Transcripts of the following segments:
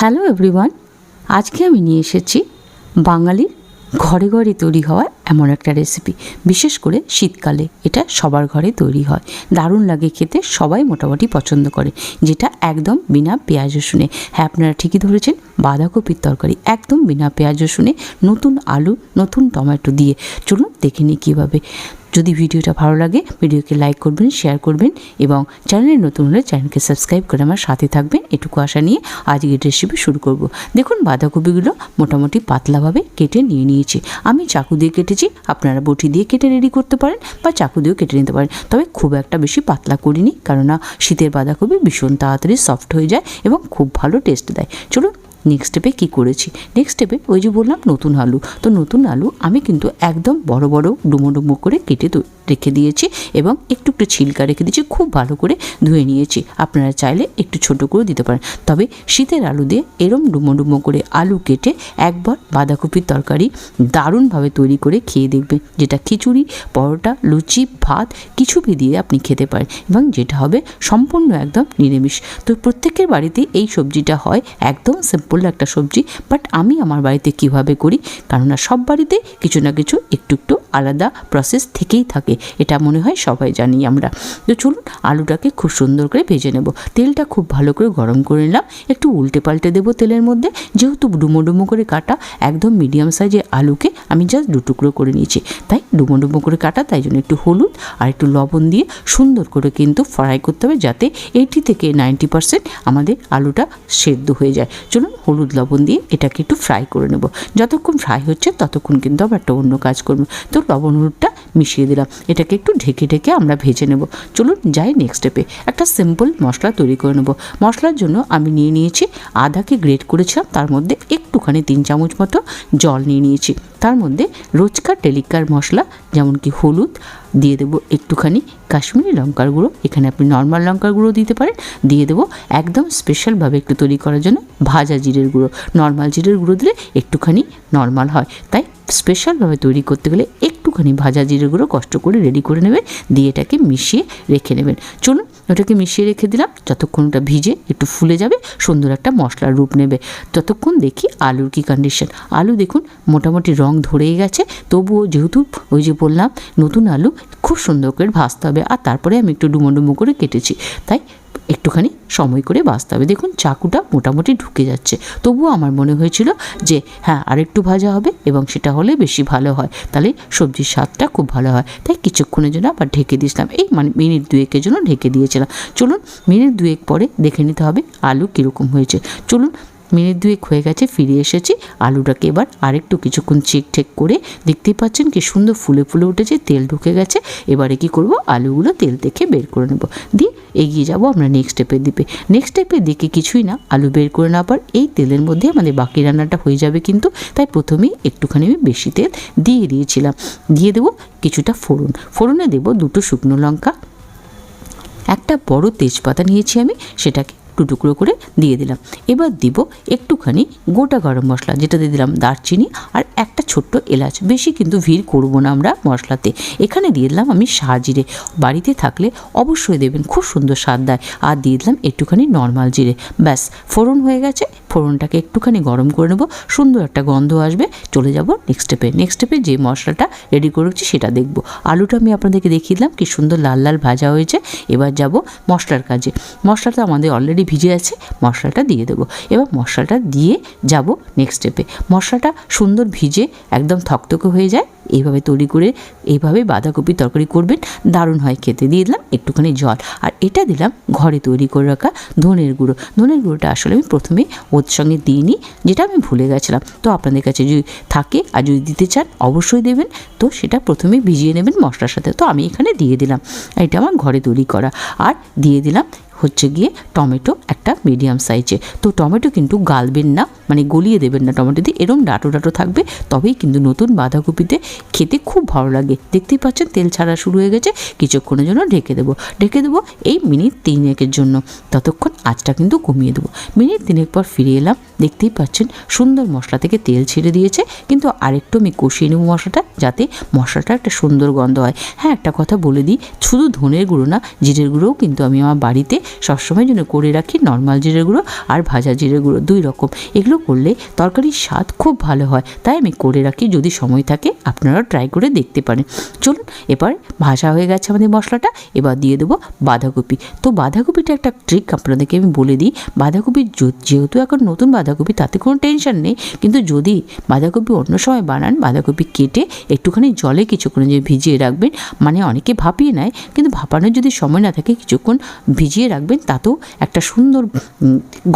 Hello everyone আজকে আমি নিয়ে এসেছি বাঙালির ঘরে ঘরে তৈরি হওয়া এমন একটা রেসিপি বিশেষ করে শীতকালে এটা সবার ঘরে তৈরি হয়। দারুণ লাগে খেতে, সবাই মোটামুটি পছন্দ করে, যেটা একদম বিনা পেঁয়াজ রসুনে। হ্যাঁ আপনারা ঠিকই ধরেছেন, বাঁধাকপির তরকারি একদম বিনা পেঁয়াজ রসুনে, নতুন আলু, নতুন টমেটো দিয়ে। চলুন দেখে নিই কীভাবে। যদি ভিডিওটা ভালো লাগে, ভিডিওকে লাইক করবেন শেয়ার করবেন এবং চ্যানেলে নতুন হলে চ্যানেলকে সাবস্ক্রাইব করে আমার সাথে থাকবেন, এটুকু আশা নিয়ে আজকের রেসিপি শুরু করব। দেখুন, বাঁধাকপিগুলো মোটামুটি পাতলাভাবে কেটে নিয়ে নিয়েছি। আমি চাকু দিয়ে কেটেছি, আপনারা বটি দিয়ে কেটে রেডি করতে পারেন বা চাকু দিয়েও কেটে নিতে পারেন। তবে খুব একটা বেশি পাতলা করিনি, কেননা শীতের বাঁধাকপি ভীষণ তাড়াতাড়ি সফট হয়ে যায় এবং খুব ভালো টেস্ট দেয়। চলুন নেক্সট স্টেপে কী করেছি? নেক্সট স্টেপে ওই যে বললাম নতুন আলু। তো নতুন আলু আমি কিন্তু একদম বড় বড় ডুমো ডুমো করে কেটে রেখে দিয়েছি এবং একটু একটু ছিলকা রেখে দিয়েছি, খুব ভালো করে ধুয়ে নিয়েছি। আপনারা চাইলে একটু ছোট করে দিতে পারেন। তবে শীতের আলু দিয়ে এরম ডুমো ডুমো করে আলু কেটে একবার বাঁধাকপির তরকারি দারুণভাবে তৈরি করে খেয়ে দেখবেন। যেটা খিচুড়ি, পরোটা, লুচি, ভাত কিছু দিয়ে আপনি খেতে পারেন এবং যেটা হবে সম্পূর্ণ একদম নিরামিষ। তো প্রত্যেকের বাড়িতে এই সবজিটা হয় একদম সিম্পল একটা সবজি বাট আমি আমার বাড়িতে কীভাবে করি? কেননা সব বাড়িতে কিছু না কিছু একটু একটু আলাদা প্রসেস থেকেই থাকে। এটা মনে হয় সবাই জানি আমরা। তো চলুন, আলুটাকে খুব সুন্দর করে ভেজে নেব। তেলটা খুব ভালো করে গরম করে নিলাম। একটু উল্টে পাল্টে দেবো তেলের মধ্যে। যেহেতু ডুমো ডুমো করে কাটা, একদম মিডিয়াম সাইজের আলুকে আমি জাস্ট দু টুকরো করে নিয়েছি। তাই ডুমো ডুমো করে কাটা, তাই জন্য একটু হলুদ আর একটু লবণ দিয়ে সুন্দর করে কিন্তু ফ্রাই করতে হবে যাতে এইটি থেকে নাইনটি পার্সেন্ট আমাদের আলুটা সেদ্ধ হয়ে যায়। চলুন হলুদ লবণ দিয়ে এটাকে একটু ফ্রাই করে নেব। যতক্ষণ ফ্রাই হচ্ছে, ততক্ষণ কিন্তু আবার একটা অন্য কাজ করব। তো লবণ হলুদটা মিশিয়ে দিলাম। এটাকে একটু ঢেকে ঢেকে আমরা ভেজে নেব। চলুন যাই নেক্সট স্টেপে একটা সিম্পল মশলা তৈরি করে নেব। মশলার জন্য আমি নিয়ে নিয়েছি আদাকে গ্রেট করেছিলাম। তার মধ্যে একটুখানি তিন চামচ মতো জল নিয়ে নিয়েছি। তার মধ্যে রোজকার টেলিকার মশলা, যেমন কি হলুদ, দিয়ে দেবো একটুখানি কাশ্মীরি লঙ্কার গুঁড়ো। এখানে আপনি নর্মাল লঙ্কার গুঁড়ো দিতে পারেন। দিয়ে দেবো একদম স্পেশালভাবে একটু তৈরি করার জন্য ভাজা জিরের গুঁড়ো। নর্মাল জিরের গুঁড়ো দিলে একটুখানি নর্মাল হয়। তাই স্পেশালভাবে তৈরি করতে গেলে একটুখানি ভাজা জিরে গুঁড়ো কষ্ট করে রেডি করে নেবেন, দিয়ে এটাকে মিশিয়ে রেখে নেবেন। চলুন ওটাকে মিশিয়ে রেখে দিলাম, যতক্ষণ ওটা ভিজে একটু ফুলে যাবে, সুন্দর একটা মশলার রূপ নেবে। ততক্ষণ দেখি আলুর কি কন্ডিশন আলু দেখুন, মোটামুটি রং ধরেই গেছে, তবুও যেহেতু ওই যে বললাম, নতুন আলু, খুব সুন্দর করে ভাজতে হবে। আর তারপরে আমি একটু ডুমো ডুমো করে কেটেছি। তাই একটুখানি সময় করে বাঁচতে হবে। দেখুন, চাকুটা মোটামুটি ঢুকে যাচ্ছে। তবুও আমার মনে হয়েছিল যে হ্যাঁ আরেকটু ভাজা হবে এবং সেটা হলে বেশি ভালো হয়। তাহলে সবজির স্বাদটা খুব ভালো হয়। তাই কিছুক্ষণের জন্য আবার ঢেকে দিয়েছিলাম। এই মানে মিনিট দুয়েকের জন্য ঢেকে দিয়েছিলাম। চলুন, মিনিট দুয়েক পরে দেখে নিতে হবে আলু কীরকম হয়েছে। চলুন মিনিট দুয়েক হয়ে গেছে ফিরে এসেছি। আলুটাকে এবার আরেকটু কিছুক্ষণ চেক ঠেক করে দেখতেই পাচ্ছেন কি সুন্দর ফুলে ফুলে উঠেছে, তেল ঢুকে গেছে। এবারে কি করব? আলুগুলো তেল থেকে বের করে নেব। দিয়ে এগিয়ে যাব আমরা নেক্সট স্টেপের দিকে। নেক্সট স্টেপের দিকে কিছুই না, আলু বের করে পর এই তেলের মধ্যে আমাদের বাকি রান্নাটা হয়ে যাবে কিন্তু। তাই প্রথমেই একটুখানি আমি বেশি তেল দিয়ে দিয়েছিলাম। দিয়ে দেবো কিছুটা ফোড়ন। ফোড়নে দেবো দুটো শুকনো লঙ্কা। একটা বড় তেজপাতা নিয়েছি আমি, সেটাকে টু টুকরো করে দিয়ে দিলাম। এবার দিব একটুখানি গোটা গরম মশলা, যেটা দিয়ে দিলাম দারচিনি আর একটা ছোট্ট এলাচ। বেশি কিন্তু ভিড় করব না আমরা মশলাতে। এখানে দিয়ে দিলাম আমি জিরে। বাড়িতে থাকলে অবশ্যই দেবেন, খুব সুন্দর স্বাদ দেয়। আর দিয়ে দিলাম একটুখানি নর্মাল জিরে। ব্যাস, ফোড়ন হয়ে গেছে। ফোড়নটাকে একটুখানি গরম করে নেব। সুন্দর একটা গন্ধ আসবে। চলে যাব নেক্সট স্টেপে নেক্সট স্টেপে যে মশলাটা রেডি করেছি সেটা দেখব। আলুটা আমি আপনাদেরকে দেখিয়ে দিলাম কি সুন্দর লাল লাল ভাজা হয়েছে। এবার যাব মশলার কাজে। মশলাটা আমাদের অলরেডি ভিজে আছে। মশলাটা দিয়ে দেবো। এবার মশলাটা দিয়ে যাব নেক্সট স্টেপে মশলাটা সুন্দর ভিজে একদম থকথকে হয়ে যায়। এইভাবে তৈরি করে এইভাবে বাঁধাকপি তরকারি করবেন, দারুণ হয় খেতে। দিয়ে দিলাম একটুখানি জল। আর এটা দিলাম ঘরে তৈরি করে রাখা ধনের গুঁড়ো। ধনের গুঁড়োটা আসলে আমি প্রথমে ওর সঙ্গে দিইনি যেটা আমি ভুলে গেছিলাম। তো আপনাদের কাছে যদি থাকে আর যদি দিতে চান, অবশ্যই দেবেন। তো সেটা প্রথমে ভিজিয়ে নেবেন মশলার সাথে। তো আমি এখানে দিয়ে দিলাম। এটা আমার ঘরে তৈরি করা। আর দিয়ে দিলাম হচ্ছে গিয়ে টমেটো একটা মিডিয়াম সাইজে তো টমেটো কিন্তু গালবেন না মানে গলিয়ে দেবেন না টমেটো দিয়ে এরম ডাটো ডাটো থাকবে, তবেই কিন্তু নতুন বাঁধাকপিতে খেতে খুব ভালো লাগে। দেখতেই পাচ্ছেন তেল ছাড়া শুরু হয়ে গেছে, কিছুক্ষণের জন্য ঢেকে দেবো। ঢেকে দেবো এই মিনিট তিনেকের জন্য। ততক্ষণ আঁচটা কিন্তু কমিয়ে দেবো। মিনিট তিনেক পর ফিরে এলাম, দেখতেই পাচ্ছেন সুন্দর মশলা থেকে তেল ছেড়ে দিয়েছে। কিন্তু আরেকটু আমি কষিয়ে নেব মশলাটা, যাতে মশলাটা একটা সুন্দর গন্ধ হয়। হ্যাঁ একটা কথা বলে দিই, শুধু ধনের গুঁড়ো না, জিরের গুঁড়োও কিন্তু আমি আমার বাড়িতে সবসময় জন্য করে রাখি নর্মাল জিরে গুঁড়ো আর ভাজা জিরে গুঁড়ো দুই রকম। এগুলো করলে তরকারির স্বাদ খুব ভালো হয়। তাই আমি করে রাখি, যদি সময় থাকে আপনারা ট্রাই করে দেখতে পারেন। চলুন এবার ভাজা হয়ে গেছে আমাদের মশলাটা, এবার দিয়ে দেবো বাঁধাকপি। তো বাঁধাকপিটা একটা ট্রিক আপনাদেরকে আমি বলে দিই, বাঁধাকপি যেহেতু এখন নতুন বাঁধাকপি, তাতে কোনো টেনশন নেই। কিন্তু যদি বাঁধাকপি অন্য সময় বানান, বাঁধাকপি কেটে একটুখানি জলে কিছুক্ষণ যে ভিজিয়ে রাখবেন মানে অনেকে ভাপিয়ে নেয়, কিন্তু ভাপানোর যদি সময় না থাকে, কিছুক্ষণ ভিজিয়ে রাখবেন, তাতেও একটা সুন্দর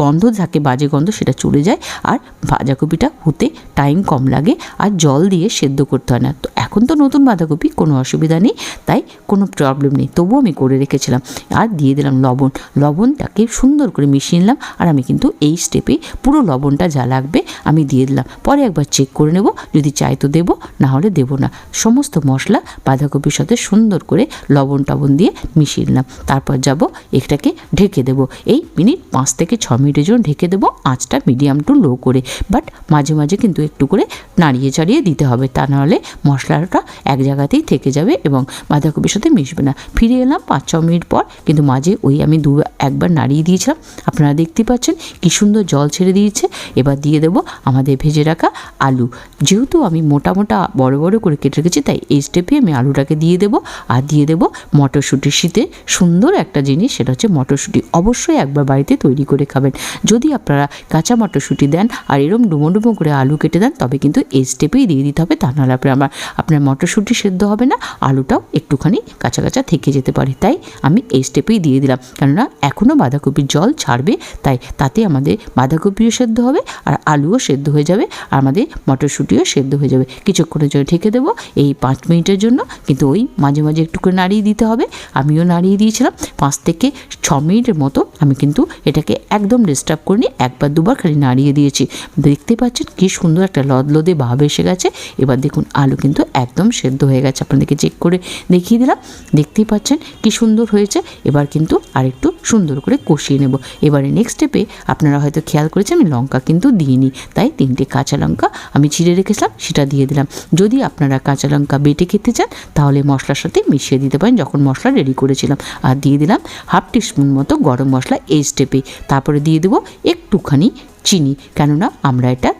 গন্ধ থাকে বাজে গন্ধ সেটা চলে যায়। আর বাঁধাকপিটা হতে টাইম কম লাগে আর জল দিয়ে সেদ্ধ করতে হয় না। তো এখন তো নতুন বাঁধাকপি, কোনো অসুবিধা নেই, তাই কোনো প্রবলেম নেই। তবুও আমি করে রেখেছিলাম। আর দিয়ে দিলাম লবণ। লবণটাকে সুন্দর করে মিশিয়ে নিলাম আর আমি কিন্তু এই স্টেপে পুরো লবণটা যা লাগবে আমি দিয়ে দিলাম। পরে একবার চেক করে নেব, যদি চাই তো দেবো, না হলে দেবো না। সমস্ত মশলা বাঁধাকপির সাথে সুন্দর করে লবণ টবণ দিয়ে মিশিয়ে নিলাম। তারপর যাব এটাকে ঢেকে দেবো। এই মিনিট পাঁচ থেকে ছ মিনিটের জন্য ঢেকে দেবো। আঁচটা মিডিয়াম টু লো করে। বাট মাঝে মাঝে কিন্তু একটু করে নাড়িয়ে চাড়িয়ে দিতে হবে। তা নাহলে মশলাটা এক জায়গাতেই থেকে যাবে এবং বাঁধাকপির সাথে মিশবে না। ফিরে এলাম পাঁচ ছ মিনিট পর। কিন্তু মাঝে ওই আমি দু একবার নাড়িয়ে দিয়েছিলাম। আপনারা দেখতে পাচ্ছেন কি সুন্দর জল ছেড়ে দিয়েছে। এবার দিয়ে দেবো আমাদের ভেজে রাখা আলু। যেহেতু আমি মোটা মোটা বড় বড় করে কেটে রেখেছি, তাই এই স্টেপে আমি আলুটাকে দিয়ে দেবো। আর দিয়ে দেবো মটরশুঁটি শীতে সুন্দর একটা জিনিস, সেটা হচ্ছে মটরশুঁটি অবশ্যই একবার বাড়িতে তৈরি করে খাবেন। যদি আপনারা কাঁচা মটরশুঁটি দেন আর এরম ডুমো ডুমো করে আলু কেটে দেন, তবে কিন্তু এই স্টেপেই দিয়ে দিতে হবে তা নাহলে আপনার আমার আপনার মটরশুঁটি সেদ্ধ হবে না, আলুটাও একটুখানি কাঁচা কাঁচা থেকে যেতে পারে। তাই আমি এই স্টেপেই দিয়ে দিলাম। কেননা এখনও বাঁধাকপির জল ছাড়বে, তাই তাতে আমাদের বাঁধাকপিও সেদ্ধ হবে আর আলুও সেদ্ধ হয়ে যাবে আর আমাদের মটরশুঁটিও সেদ্ধ হয়ে যাবে। কিছুক্ষণের জন্য ঢেকে দেবো এই পাঁচ মিনিটের জন্য। কিন্তু ওই মাঝে মাঝে একটু করে নাড়িয়ে দিতে হবে। আমিও নাড়িয়ে দিয়েছিলাম। পাঁচ থেকে ছ মিনিটের মতো আমি কিন্তু এটাকে একদম ডিস্টার্ব করিনি, একবার দুবার খালি নাড়িয়ে দিয়েছি। দেখতে পাচ্ছেন কি সুন্দর একটা লদলদে ভাব এসে গেছে। এবার দেখুন, আলু কিন্তু একদম সেদ্ধ হয়ে গেছে। আপনাদেরকে চেক করে দেখিয়ে দিলাম। দেখতেই পাচ্ছেন কি সুন্দর হয়েছে। এবার কিন্তু আরেকটু সুন্দর করে কষিয়ে নেব। এবারে নেক্সট স্টেপে আপনারা হয়তো খেয়াল করেছেন, আমি লঙ্কা কিন্তু দিইনি। তাই তিনটে কাঁচা লঙ্কা আমি ছিঁড়ে রেখেছিলাম, সেটা দিয়ে দিলাম। যদি আপনারা কাঁচা লঙ্কা বেটে খেতে চান, তাহলে মশলার সাথে মিশিয়ে দিতে পারেন, যখন মশলা রেডি করেছিলাম। আর দিয়ে দিলাম হাফ টিস্পুন মতো গরম মশলা এই স্টেপে তারপরে দিয়ে দেবো একটুখানি চিনি, কেননা আমরা এটা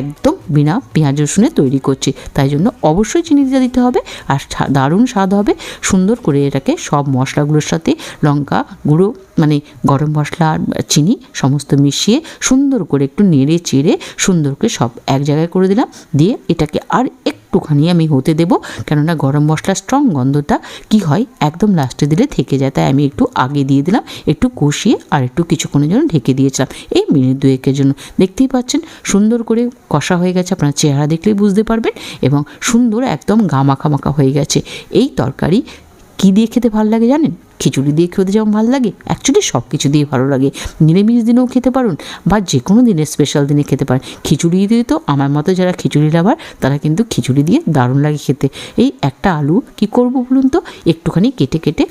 একদম বিনা পেঁয়াজ রসুনে তৈরি করছি। তাই জন্য অবশ্যই চিনি দিয়ে দিতে হবে আর দারুণ স্বাদ হবে। সুন্দর করে এটাকে সব মশলাগুলোর সাথে লঙ্কা গুঁড়ো মানে গরম মশলা আর চিনি সমস্ত মিশিয়ে সুন্দর করে একটু নেড়ে চেড়ে সুন্দর করে সব এক জায়গায় করে দিলাম। দিয়ে এটাকে আর একটুখানি আমি হতে দেবো। কেননা গরম মশলার স্ট্রং গন্ধটা কি হয়? একদম লাস্টে দিলে থেকে যায়। তাই আমি একটু আগে দিয়ে দিলাম, একটু কষিয়ে আর একটু কিছুক্ষণের জন্য ঢেকে দিয়েছিলাম। এই মিনিট দুয়েকের জন্য। দেখতেই পাচ্ছেন, সুন্দর করে কষা হয়ে গেছে। আপনার চেহারা দেখলেই বুঝতে পারবেন এবং সুন্দর একদম গা মাখা মাখা হয়ে গেছে। এই তরকারি কী দিয়ে খেতে ভালো লাগে জানেন? খিচুড়ি দিয়ে খেতে যেমন ভালো লাগে অ্যাকচুয়ালি সব কিছু দিয়ে ভালো লাগে। নিরামিষ দিনেও খেতে পারুন, বা যে কোনো দিনে স্পেশাল দিনে খেতে পারেন। খিচুড়ি দিয়ে তো আমার মতো যারা খিচুড়ি লাভার, তারা কিন্তু খিচুড়ি দিয়ে দারুণ লাগে খেতে। এই একটা আলু কি করব বলুন তো? একটুখানি কেটে কেটে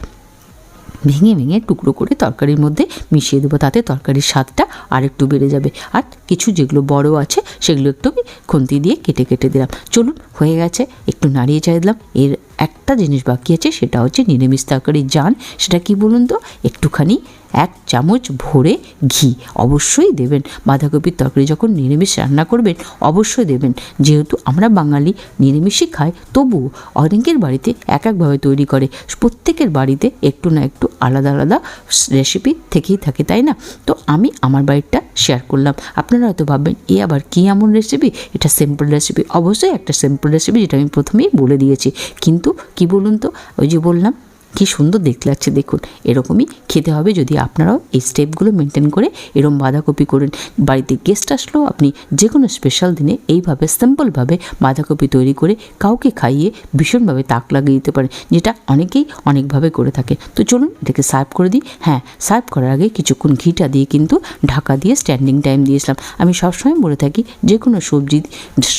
ভেঙে ভেঙে টুকরো করে তরকারির মধ্যে মিশিয়ে দেবো, তাতে তরকারির স্বাদটা আর একটু বেড়ে যাবে। আর কিছু যেগুলো বড় আছে, সেগুলো একটু খুন্তি দিয়ে কেটে কেটে দিলাম। চলুন, হয়ে গেছে, একটু নাড়িয়ে চাই দিলাম। এর একটা জিনিস বাকি আছে, সেটা হচ্ছে নিরামিষ তরকারির জান সেটা কি বলুন তো? একটুখানি এক চামচ ভরে ঘি। অবশ্যই দেবেন। বাঁধাকপির তরকারি যখন নিরামিষ রান্না করবেন, অবশ্যই দেবেন। যেহেতু আমরা বাঙালি, নিরামিষই খাই, তবুও অনেকের বাড়িতে এক একভাবে তৈরি করে। প্রত্যেকের বাড়িতে একটু না একটু আলাদা আলাদা রেসিপি থেকেই থাকে, তাই না? তো আমি আমার বাড়িটা শেয়ার করলাম। আপনারা হয়তো ভাববেন, এ আবার কী এমন রেসিপি এটা সিম্পল রেসিপি অবশ্যই একটা সিম্পল রেসিপি যেটা আমি প্রথমেই বলে দিয়েছি। কিন্তু কি বলুন তো? ওই যে বললাম কি সুন্দর দেখতে লাগছে, দেখুন। এরকমই খেতে হবে যদি আপনারাও এই স্টেপগুলো মেনটেন করে এরম বাঁধাকপি করেন। বাড়িতে গেস্ট আসলেও আপনি যে কোনো স্পেশাল দিনে এইভাবে সিম্পলভাবে বাঁধাকপি তৈরি করে কাউকে খাইয়ে ভীষণভাবে তাক লাগিয়ে দিতে পারেন, যেটা অনেকেই অনেকভাবে করে থাকে। তো চলুন এটাকে সার্ভ করে দিই। হ্যাঁ সার্ভ করার আগে কিছুক্ষণ ঘিটা দিয়ে কিন্তু ঢাকা দিয়ে স্ট্যান্ডিং টাইম দিয়েছিলাম। আমি সবসময় বলে থাকি যে কোনো সবজি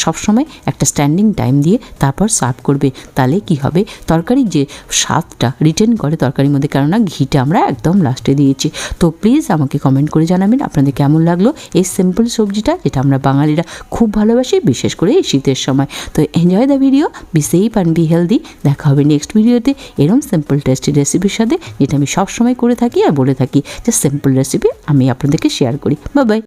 সবসময় একটা স্ট্যান্ডিং টাইম দিয়ে তারপর সার্ভ করবে। তাহলে কি হবে? তরকারির যে স্বাদটা রিটেন করে তরকারির মধ্যে, কেননা ঘিটা আমরা একদম লাস্টে দিয়েছি। তো প্লিজ আমাকে কমেন্ট করে জানাবেন, আপনাদের কেমন লাগল এই সিম্পল সবজিটা, যেটা আমরা বাঙালিরা খুব ভালোবাসি, বিশেষ করে এই শীতের সময়। তো enjoy the video be safe and be healthy দেখা হবে নেক্সট ভিডিওতে এরম সিম্পল টেস্টি রেসিপির সাথে, যেটা আমি সবসময় করে থাকি আর বলে থাকি যে সিম্পল রেসিপি আমি আপনাদেরকে শেয়ার করি। Bye bye